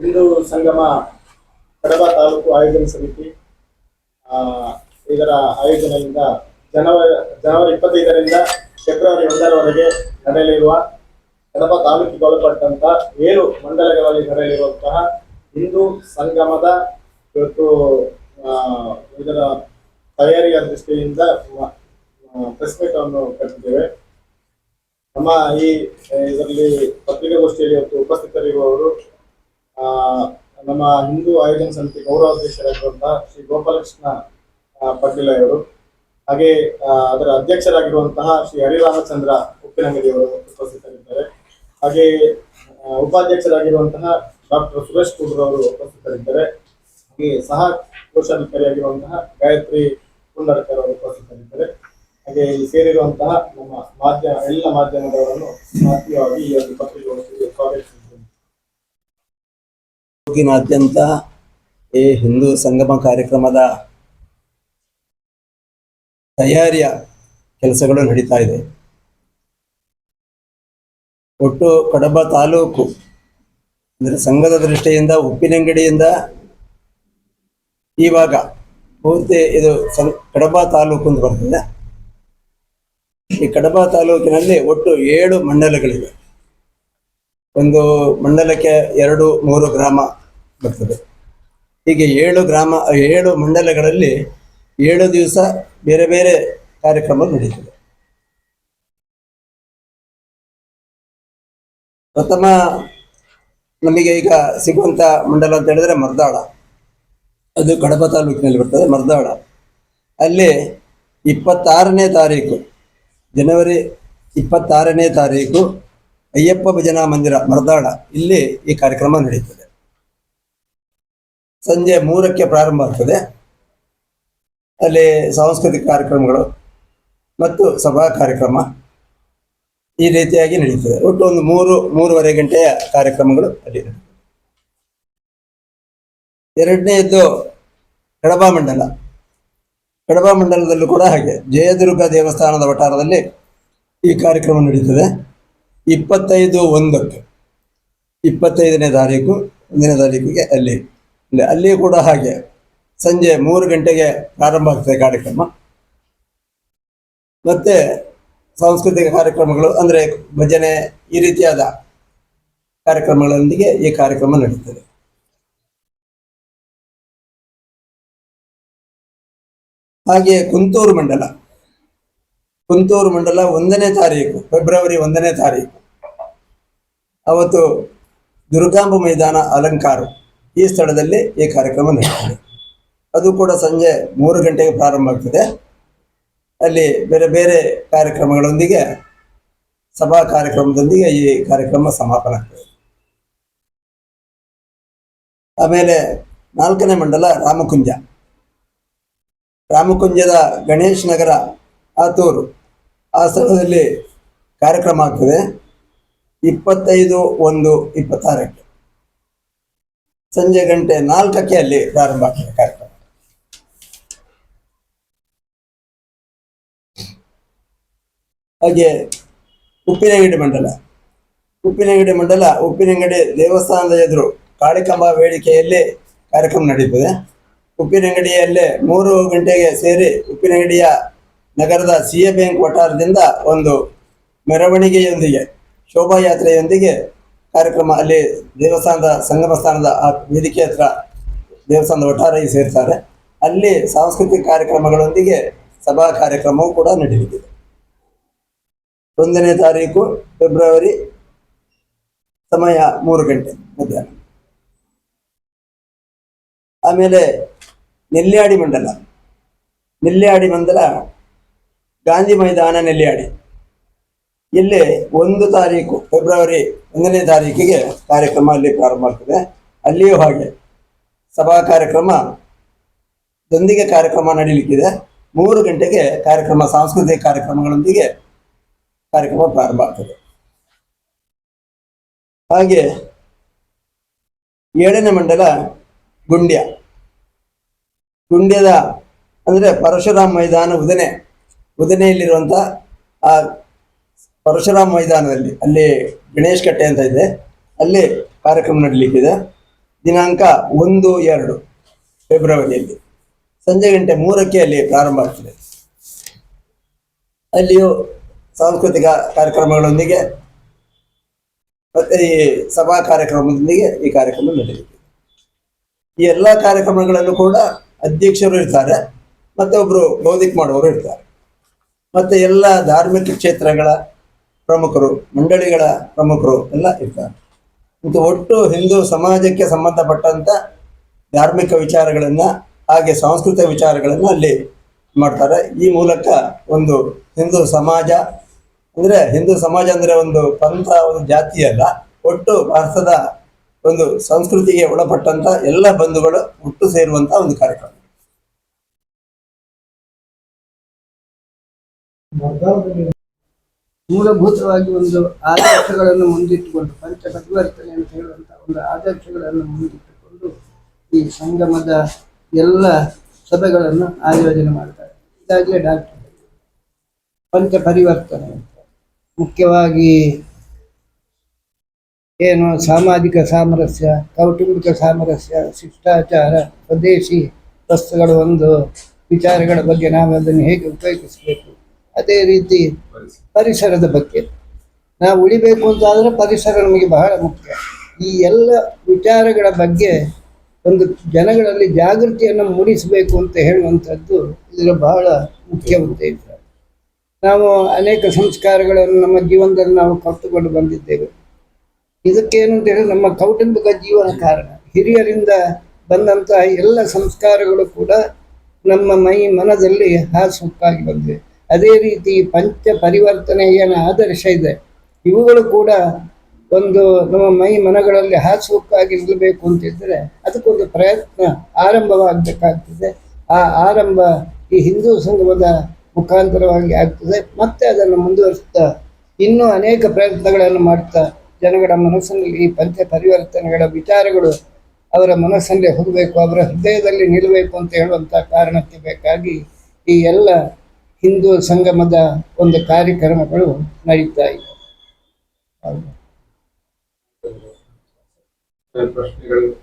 ಹಿಂದೂ ಸಂಗಮ ಕಡಬ ತಾಲೂಕು ಆಯೋಜನೆ ಸಮಿತಿ ಇದರ ಆಯೋಜನೆಯಿಂದ ಜನವರಿ ಜನವರಿ ಇಪ್ಪತ್ತೈದರಿಂದ ಫೆಬ್ರವರಿ ಒಂದರವರೆಗೆ ನಡೆಯಲಿರುವ ಕಡಬ ತಾಲೂಕಿಗೆ ಒಳಪಟ್ಟಂತ ಏಳು ಮಂಡಲಗಳಲ್ಲಿ ನಡೆಯಲಿರುವಂತಹ ಹಿಂದೂ ಸಂಗಮದ ಇವತ್ತು ಇದರ ತಯಾರಿಯ ದೃಷ್ಟಿಯಿಂದ ಪ್ರೆಸ್ ಅನ್ನು ಕಟ್ಟಿದ್ದೇವೆ. ನಮ್ಮ ಈ, ಇದರಲ್ಲಿ ಪತ್ರಿಕಾಗೋಷ್ಠಿಯಲ್ಲಿ ಇವತ್ತು ಉಪಸ್ಥಿತರಿರುವವರು ನಮ್ಮ ಹಿಂದೂ ಆಯೋಜನ ಸಮಿತಿ ಗೌರವಾಧ್ಯಕ್ಷರಾಗಿರುವಂತಹ ಶ್ರೀ ಗೋಪಾಲಕೃಷ್ಣ ಪಾಟೀಲ ಅವರು. ಹಾಗೆ ಅದರ ಅಧ್ಯಕ್ಷರಾಗಿರುವಂತಹ ಶ್ರೀ ಹರಿರಾಮಚಂದ್ರ ಉಪ್ಪಿನಂಗಡಿಯವರು ಉಪಸ್ಥಿತರಿದ್ದಾರೆ. ಹಾಗೆ ಉಪಾಧ್ಯಕ್ಷರಾಗಿರುವಂತಹ ಡಾಕ್ಟರ್ ಸುರೇಶ್ ಕುಡ್ರು ಅವರು ಉಪಸ್ಥಿತರಿದ್ದಾರೆ. ಹಾಗೆ ಸಹ ಕೋಶಾಧಿಕಾರಿಯಾಗಿರುವಂತಹ ಗಾಯತ್ರಿ ಕುಂಡರ್ಕರ್ ಅವರು ಉಪಸ್ಥಿತರಿದ್ದಾರೆ. ಹಾಗೆ ಇಲ್ಲಿ ಸೇರಿರುವಂತಹ ನಮ್ಮ ಮಾಧ್ಯಮ ಎಲ್ಲ ಮಾಧ್ಯಮದವರನ್ನು ಆತ್ಮೀಯವಾಗಿ ಈ ಒಂದು ಪತ್ರಿಕಾಗೋಷ್ಠಿಗೆ ಸ್ವಾಗತಿಸಿದ್ದೇನೆ ತಾಲೂಕಿನಾದ್ಯಂತ ಈ ಹಿಂದೂ ಸಂಗಮ ಕಾರ್ಯಕ್ರಮದ ತಯಾರಿಯ ಕೆಲಸಗಳು ನಡೀತಾ ಇದೆ. ಒಟ್ಟು ಕಡಬ ತಾಲೂಕು ಅಂದರೆ ಸಂಘದ ದೃಷ್ಟಿಯಿಂದ, ಉಪ್ಪಿನಂಗಡಿಯಿಂದ ಇವಾಗ ಪೂರ್ತಿ ಇದು ಸಂ, ಕಡಬ ತಾಲೂಕು ಅಂತ ಬರ್ತದೆ. ಈ ಕಡಬ ತಾಲೂಕಿನಲ್ಲಿ ಒಟ್ಟು ಏಳು ಮಂಡಲಗಳಿವೆ. ಒಂದು ಮಂಡಲಕ್ಕೆ ಎರಡು ಮೂರು ಗ್ರಾಮ ಬರ್ತದೆ. ಹೀಗೆ ಏಳು ಗ್ರಾಮ, ಏಳು ಮಂಡಲಗಳಲ್ಲಿ ಏಳು ದಿವಸ ಬೇರೆ ಬೇರೆ ಕಾರ್ಯಕ್ರಮ ನಡೀತದೆ. ಪ್ರಥಮ ನಮಗೆ ಈಗ ಸಿಗುವಂತ ಮಂಡಲ ಅಂತ ಹೇಳಿದ್ರೆ ಮರ್ದಾಳ. ಅದು ಕಡಪ ತಾಲೂಕಿನಲ್ಲಿ ಬರ್ತದೆ, ಮರ್ದಾಳ. ಅಲ್ಲಿ ಇಪ್ಪತ್ತಾರನೇ ತಾರೀಕು, ಜನವರಿ ಇಪ್ಪತ್ತಾರನೇ ತಾರೀಕು ಅಯ್ಯಪ್ಪ ಭಜನಾ ಮಂದಿರ, ಮರದಾಳ. ಇಲ್ಲಿ ಈ ಕಾರ್ಯಕ್ರಮ ನಡೆಯುತ್ತದೆ ಸಂಜೆ ಮೂರಕ್ಕೆ ಪ್ರಾರಂಭ ಆಗ್ತದೆ. ಅಲ್ಲಿ ಸಾಂಸ್ಕೃತಿಕ ಕಾರ್ಯಕ್ರಮಗಳು ಮತ್ತು ಸಭಾ ಕಾರ್ಯಕ್ರಮ ಈ ರೀತಿಯಾಗಿ ನಡೀತದೆ. ಒಟ್ಟು ಒಂದು ಮೂರು, ಮೂರುವರೆ ಗಂಟೆಯ ಕಾರ್ಯಕ್ರಮಗಳು ಅಲ್ಲಿ ಎರಡನೇದ್ದು ಕಡಬ ಮಂಡಲ. ಕಡಬ ಮಂಡಲದಲ್ಲೂ ಕೂಡ ಹಾಗೆ ಜಯದುರ್ಗ ದೇವಸ್ಥಾನದ ವಠಾರದಲ್ಲಿ ಈ ಕಾರ್ಯಕ್ರಮ ನಡೀತದೆ. ಇಪ್ಪತ್ತೈದು ಒಂದಕ್ಕೆ, ಇಪ್ಪತ್ತೈದನೇ ತಾರೀಕು, ಒಂದನೇ ತಾರೀಕಿಗೆ ಅಲ್ಲಿ ಅಲ್ಲಿ ಅಲ್ಲಿ ಕೂಡ ಹಾಗೆ. ಸಂಜೆ ಮೂರು ಗಂಟೆಗೆ ಪ್ರಾರಂಭ ಆಗ್ತದೆ ಕಾರ್ಯಕ್ರಮ. ಮತ್ತೆ ಸಾಂಸ್ಕೃತಿಕ ಕಾರ್ಯಕ್ರಮಗಳು ಅಂದರೆ ಭಜನೆ ಈ ರೀತಿಯಾದ ಕಾರ್ಯಕ್ರಮಗಳೊಂದಿಗೆ ಈ ಕಾರ್ಯಕ್ರಮ ನಡೀತದೆ. ಹಾಗೆ ಕುಂತೂರು ಮಂಡಲ. ಕುಂತೂರು ಮಂಡಲ ಒಂದನೇ ತಾರೀಕು, ಫೆಬ್ರವರಿ ಒಂದನೇ ತಾರೀಕು. ಅವತ್ತು ದುರ್ಗಾಂಬ ಮೈದಾನ ಅಲಂಕಾರ. ಈ ಸ್ಥಳದಲ್ಲಿ ಈ ಕಾರ್ಯಕ್ರಮ ನಡೆಯುತ್ತದೆ. ಅದು ಕೂಡ ಸಂಜೆ ಮೂರು ಗಂಟೆಗೆ ಪ್ರಾರಂಭ ಆಗ್ತದೆ. ಅಲ್ಲಿ ಬೇರೆ ಬೇರೆ ಕಾರ್ಯಕ್ರಮಗಳೊಂದಿಗೆ, ಸಭಾ ಕಾರ್ಯಕ್ರಮದೊಂದಿಗೆ ಈ ಕಾರ್ಯಕ್ರಮ ಸಮಾಪನ ಆಗ್ತದೆ. ಆಮೇಲೆ ನಾಲ್ಕನೇ ಮಂಡಲ ರಾಮಕುಂಜ. ರಾಮಕುಂಜದ ಗಣೇಶ್ ನಗರ ಆತೂರು. ಆ ಸ್ಥಳದಲ್ಲಿ ಕಾರ್ಯಕ್ರಮ ಆಗ್ತದೆ. ಇಪ್ಪತ್ತೈದು ಒಂದು ಇಪ್ಪತ್ತಾರಕ್ಕೆ. ಸಂಜೆ ಗಂಟೆ ನಾಲ್ಕಕ್ಕೆ ಅಲ್ಲಿ ಪ್ರಾರಂಭ ಆಗ್ತದೆ ಕಾರ್ಯಕ್ರಮ. ಹಾಗೆ ಉಪ್ಪಿನಂಗಡಿ ಮಂಡಲ. ಉಪ್ಪಿನಂಗಡಿ ಮಂಡಲ, ಉಪ್ಪಿನಂಗಡಿ ದೇವಸ್ಥಾನದ ಎದುರು ಕಾಳಿಕಂಬ ವೇದಿಕೆಯಲ್ಲಿ ಕಾರ್ಯಕ್ರಮ ನಡೀತದೆ. ಉಪ್ಪಿನಂಗಡಿಯಲ್ಲೇ ಮೂರು ಗಂಟೆಗೆ ಸೇರಿ ಉಪ್ಪಿನಂಗಡಿಯ ನಗರದ ಸಿ ಎ ಬ್ಯಾಂಕ್ ವಠಾರದಿಂದ ಒಂದು ಮೆರವಣಿಗೆಯೊಂದಿಗೆ, ಶೋಭಾಯಾತ್ರೆಯೊಂದಿಗೆ ಕಾರ್ಯಕ್ರಮ ಅಲ್ಲಿ ದೇವಸ್ಥಾನದ ಸಂಗಮ ಸ್ಥಾನದ ಆ ವೇದಿಕೆ ಹತ್ರ ದೇವಸ್ಥಾನದ ಒಟ್ಟಾರೆ ಸೇರ್ತಾರೆ. ಅಲ್ಲಿ ಸಾಂಸ್ಕೃತಿಕ ಕಾರ್ಯಕ್ರಮಗಳೊಂದಿಗೆ ಸಭಾ ಕಾರ್ಯಕ್ರಮವೂ ಕೂಡ ನಡೆಯಲಿದೆ. ಒಂದನೇ ತಾರೀಕು ಫೆಬ್ರವರಿ ಸಮಯ ಮೂರು ಗಂಟೆ ಮಧ್ಯಾಹ್ನ. ಆಮೇಲೆ ನೆಲ್ಲಿಯಾಡಿ ಮಂಡಲ. ನೆಲ್ಯಾಡಿ ಮಂಡಲ ಗಾಂಧಿ ಮೈದಾನ ನೆಲ್ಯಾಡಿ ಇಲ್ಲಿ ಒಂದು ತಾರೀಕು ಫೆಬ್ರವರಿ ಒಂದನೇ ತಾರೀಕಿಗೆ ಕಾರ್ಯಕ್ರಮ ಅಲ್ಲಿ ಪ್ರಾರಂಭ ಆಗ್ತದೆ. ಅಲ್ಲಿಯೂ ಹಾಗೆ ಸಭಾ ಕಾರ್ಯಕ್ರಮ ದೊಂದಿಗೆ ಕಾರ್ಯಕ್ರಮ ನಡೀಲಿಕ್ಕಿದೆ. ಮೂರು ಗಂಟೆಗೆ ಕಾರ್ಯಕ್ರಮ, ಸಾಂಸ್ಕೃತಿಕ ಕಾರ್ಯಕ್ರಮಗಳೊಂದಿಗೆ ಕಾರ್ಯಕ್ರಮ ಪ್ರಾರಂಭ ಆಗ್ತದೆ. ಹಾಗೆ ಏಳನೇ ಮಂಡಲ ಗುಂಡ್ಯ. ಗುಂಡ್ಯದ ಅಂದರೆ ಪರಶುರಾಮ್ ಮೈದಾನ, ಉದನೆ ಉದನೆಯಲ್ಲಿರುವಂಥ ಆ ಪರಶುರಾಮ್ ಮೈದಾನದಲ್ಲಿ, ಅಲ್ಲಿ ಗಣೇಶ್ ಕಟ್ಟೆ ಅಂತ ಇದೆ. ಅಲ್ಲಿ ಕಾರ್ಯಕ್ರಮ ನಡೀಲಿಕ್ಕಿದೆ. ದಿನಾಂಕ ಒಂದು ಎರಡು ಫೆಬ್ರವರಿಯಲ್ಲಿ. ಸಂಜೆ ಗಂಟೆ ಮೂರಕ್ಕೆ ಅಲ್ಲಿ ಪ್ರಾರಂಭ ಆಗ್ತದೆ. ಅಲ್ಲಿಯೂ ಸಾಂಸ್ಕೃತಿಕ ಕಾರ್ಯಕ್ರಮಗಳೊಂದಿಗೆ, ಮತ್ತೆ ಈ ಸಭಾ ಕಾರ್ಯಕ್ರಮದೊಂದಿಗೆ ಈ ಕಾರ್ಯಕ್ರಮ ನಡೆಯುತ್ತೆ ಈ ಎಲ್ಲ ಕಾರ್ಯಕ್ರಮಗಳಲ್ಲೂ ಕೂಡ ಅಧ್ಯಕ್ಷರು ಇರ್ತಾರೆ, ಮತ್ತೆ ಒಬ್ರು ಬೌದ್ಧಿಕ ಮಾಡುವವರು ಇರ್ತಾರೆ. ಮತ್ತೆ ಎಲ್ಲ ಧಾರ್ಮಿಕ ಕ್ಷೇತ್ರಗಳ ಪ್ರಮುಖರು, ಮಂಡಳಿಗಳ ಪ್ರಮುಖರು ಎಲ್ಲ ಇರ್ತಾರೆ. ಮತ್ತು ಒಟ್ಟು ಹಿಂದೂ ಸಮಾಜಕ್ಕೆ ಸಂಬಂಧಪಟ್ಟಂತ ಧಾರ್ಮಿಕ ವಿಚಾರಗಳನ್ನ ಹಾಗೆ ಸಾಂಸ್ಕೃತಿಕ ವಿಚಾರಗಳನ್ನು ಅಲ್ಲಿ ಮಾಡ್ತಾರೆ. ಈ ಮೂಲಕ ಒಂದು ಹಿಂದೂ ಸಮಾಜ ಅಂದ್ರೆ ಹಿಂದೂ ಸಮಾಜ ಅಂದ್ರೆ ಒಂದು ಪಂಥ, ಒಂದು ಜಾತಿ ಅಲ್ಲ. ಒಟ್ಟು ಭಾರತದ ಒಂದು ಸಂಸ್ಕೃತಿಗೆ ಒಳಪಟ್ಟಂತ ಎಲ್ಲ ಬಂಧುಗಳು ಒಟ್ಟು ಸೇರುವಂತ ಒಂದು ಕಾರ್ಯಕ್ರಮ. ಮೂಲಭೂತವಾಗಿ ಒಂದು ಆದರ್ಶಗಳನ್ನು ಮುಂದಿಟ್ಟುಕೊಂಡು ಪಂಚ ಪರಿವರ್ತನೆ ಅಂತ ಹೇಳುವಂತಹ ಒಂದು ಆದರ್ಶಗಳನ್ನು ಮುಂದಿಟ್ಟುಕೊಂಡು ಈ ಸಂಗಮದ ಎಲ್ಲ ಸಭೆಗಳನ್ನು ಆಯೋಜನೆ ಮಾಡ್ತಾರೆ. ಇದಾಗಲೇ ಡಾಕ್ಟರ್ ಪಂಚ ಪರಿವರ್ತನೆ ಮುಖ್ಯವಾಗಿ ಏನು ಸಾಮಾಜಿಕ ಸಾಮರಸ್ಯ, ಕೌಟುಂಬಿಕ ಸಾಮರಸ್ಯ, ಶಿಷ್ಟಾಚಾರ, ಸ್ವದೇಶಿ ವಸ್ತುಗಳ, ಒಂದು ವಿಚಾರಗಳ ಬಗ್ಗೆ ನಾವು ಅದನ್ನು ಹೇಗೆ ಉಪಯೋಗಿಸಬೇಕು? ಅದೇ ರೀತಿ ಪರಿಸರದ ಬಗ್ಗೆ. ನಾವು ಉಳಿಬೇಕು ಅಂತ ಆದರೆ ಪರಿಸರ ನಮಗೆ ಬಹಳ ಮುಖ್ಯ. ಈ ಎಲ್ಲ ವಿಚಾರಗಳ ಬಗ್ಗೆ ಒಂದು ಜನಗಳಲ್ಲಿ ಜಾಗೃತಿಯನ್ನು ಮೂಡಿಸಬೇಕು ಅಂತ ಹೇಳುವಂಥದ್ದು ಇದರ ಬಹಳ ಮುಖ್ಯ ಉದ್ದೇಶ ನಾವು ಅನೇಕ ಸಂಸ್ಕಾರಗಳನ್ನು ನಮ್ಮ ಜೀವನದಲ್ಲಿ ನಾವು ಕಲ್ತುಕೊಂಡು ಬಂದಿದ್ದೇವೆ. ಇದಕ್ಕೇನು ಅಂತ ಹೇಳಿದ್ರೆ ನಮ್ಮ ಕೌಟುಂಬಿಕ ಜೀವನ ಕಾರಣ. ಹಿರಿಯರಿಂದ ಬಂದಂತಹ ಎಲ್ಲ ಸಂಸ್ಕಾರಗಳು ಕೂಡ ನಮ್ಮ ಮೈ ಮನದಲ್ಲಿ ಹಾಸುಕ್ಕಾಗಿ ಬಂದಿವೆ. ಅದೇ ರೀತಿ ಪಂಚ ಪರಿವರ್ತನೆ ಏನು ಆದರ್ಶ ಇದೆ. ಇವುಗಳು ಕೂಡ ಒಂದು ನಮ್ಮ ಮೈ ಮನಗಳಲ್ಲಿ ಹಾಸುಕ್ಕಾಗಿ ನಿಲ್ಲಬೇಕು ಅಂತಿದ್ರೆ ಅದಕ್ಕೊಂದು ಪ್ರಯತ್ನ ಆರಂಭವಾಗಬೇಕಾಗ್ತದೆ. ಆ ಆರಂಭ ಈ ಹಿಂದೂ ಸಂಗಮದ ಮುಖಾಂತರವಾಗಿ ಆಗ್ತದೆ. ಮತ್ತೆ ಅದನ್ನು ಮುಂದುವರಿಸ್ತಾ ಇನ್ನೂ ಅನೇಕ ಪ್ರಯತ್ನಗಳನ್ನು ಮಾಡ್ತಾ ಜನಗಳ ಮನಸ್ಸಿನಲ್ಲಿ ಈ ಪಂಚ ಪರಿವರ್ತನೆಗಳ ವಿಚಾರಗಳು ಅವರ ಮನಸ್ಸಲ್ಲಿ ಹೋಗಬೇಕು, ಅವರ ಹೃದಯದಲ್ಲಿ ನಿಲ್ಲಬೇಕು ಅಂತ ಹೇಳುವಂಥ ಕಾರಣಕ್ಕೆ ಬೇಕಾಗಿ ಈ ಎಲ್ಲ ಹಿಂದೂ ಸಂಗಮದ ಒಂದು ಕಾರ್ಯಕ್ರಮಗಳು ನಡೀತಾ ಇದೆ. ಪ್ರಶ್ನೆಗಳು.